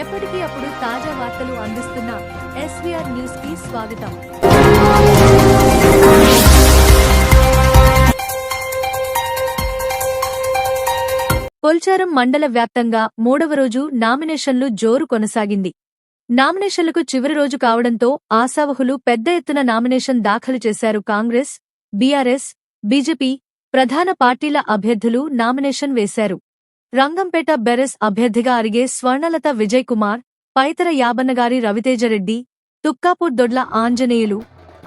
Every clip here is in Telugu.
ఎప్పటికీ అప్పుడు తాజా వార్తలు అందిస్తున్న ఎస్వీఆర్ న్యూస్కి స్వాగతం. పోల్చారం మండల వ్యాప్తంగా మూడవ రోజు నామినేషన్లు జోరు కొనసాగింది. నామినేషన్లకు చివరి రోజు కావడంతో ఆశావహులు పెద్ద ఎత్తున నామినేషన్ దాఖలు చేశారు కాంగ్రెస్ బీఆర్ఎస్ బీజేపీ ప్రధాన పార్టీల అభ్యర్థులు నామినేషన్ వేశారు. రంగంపేట బెరెస్ అభ్యర్థిగా అరిగే స్వర్ణలత విజయ్ కుమార్ పైతర యాబన్నగారి రవితేజరెడ్డి తుక్కాపూర్ దొడ్ల ఆంజనేయులు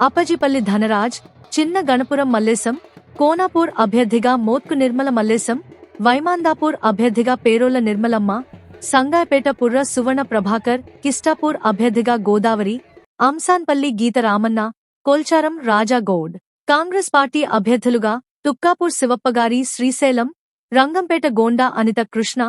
అప్పజిపల్లి ధనరాజ్ చిన్న గణపురం మల్లేశం కోనాపూర్ అభ్యర్థిగా మోత్కు నిర్మల మల్లేశం వైమాందాపూర్ అభ్యర్థిగా పేరోల నిర్మలమ్మ సంగాయపేట పుర్ర సువర్ణ ప్రభాకర్ కిస్టాపూర్ అభ్యర్థిగా గోదావరి అంసాన్పల్లి గీత రామన్న కోల్చారం రాజాగౌడ్. కాంగ్రెస్ పార్టీ అభ్యర్థులుగా తుక్కాపూర్ శివప్పగారి శ్రీశైలం రంగంపేట గోండా అనిత కృష్ణ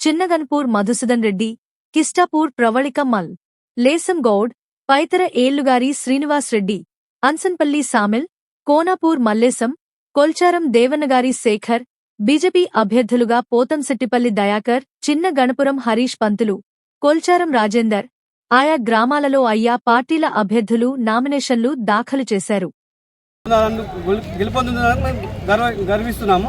చిన్నగన్పూర్ మధుసూదన్ రెడ్డి కిష్టాపూర్ ప్రవళిక మల్ లేసం గౌడ్ పైతర ఏళ్ళుగారి శ్రీనివాస్ రెడ్డి అన్సన్పల్లి సామిల్ కోనాపూర్ మల్లేశం కొల్చారం దేవన్నగారి శేఖర్ బీజేపీ అభ్యర్థులుగా పోతంశెట్టిపల్లి దయాకర్ చిన్న గణపురం హరీష్ పంతులు కొల్చారం రాజేందర్ ఆయా గ్రామాలలో అయ్యా పార్టీల అభ్యర్థులు నామినేషన్లు దాఖలు చేశారు. గర్విస్తున్నాము.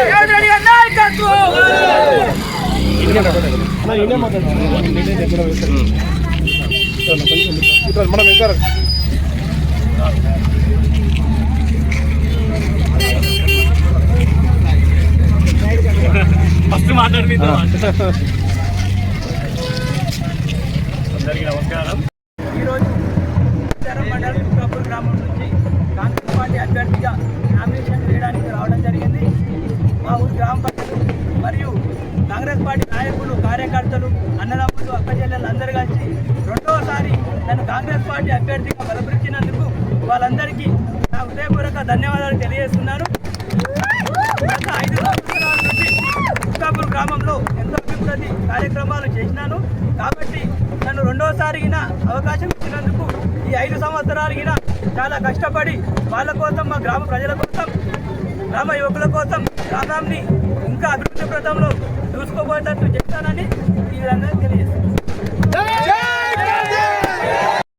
మేడం మనం ఇద్దరు ఫస్ట్ నమస్కారం ఈరోజు మండలం తుకాపూర్ గ్రామం నుంచి కాంగ్రెస్ పార్టీ అభ్యర్థిగా నామినేషన్ చేయడానికి కార్యకర్తలు అన్నదమ్ములు అక్కచెల్లెలు అందరూ కలిసి రెండవసారి నన్ను కాంగ్రెస్ పార్టీ అభ్యర్థిగా బలపరిచినందుకు వాళ్ళందరికీ నా హృదయపూర్వక ధన్యవాదాలు తెలియజేస్తున్నాను. గత ఐదు సంవత్సరాల నుంచి తుకాపూర్ గ్రామంలో ఎంతో అభివృద్ధి కార్యక్రమాలు చేసినాను. కాబట్టి నన్ను రెండవసారిగిన అవకాశం ఇచ్చినందుకు ఈ ఐదు సంవత్సరాలగిన చాలా కష్టపడి వాళ్ళ కోసం మా గ్రామ ప్రజల కోసం గ్రామ యువకుల కోసం గ్రామాన్ని ఇంకా అభివృద్ధి ప్రదంలో చూసుకోబోయేటట్టు చెప్తానని ayudando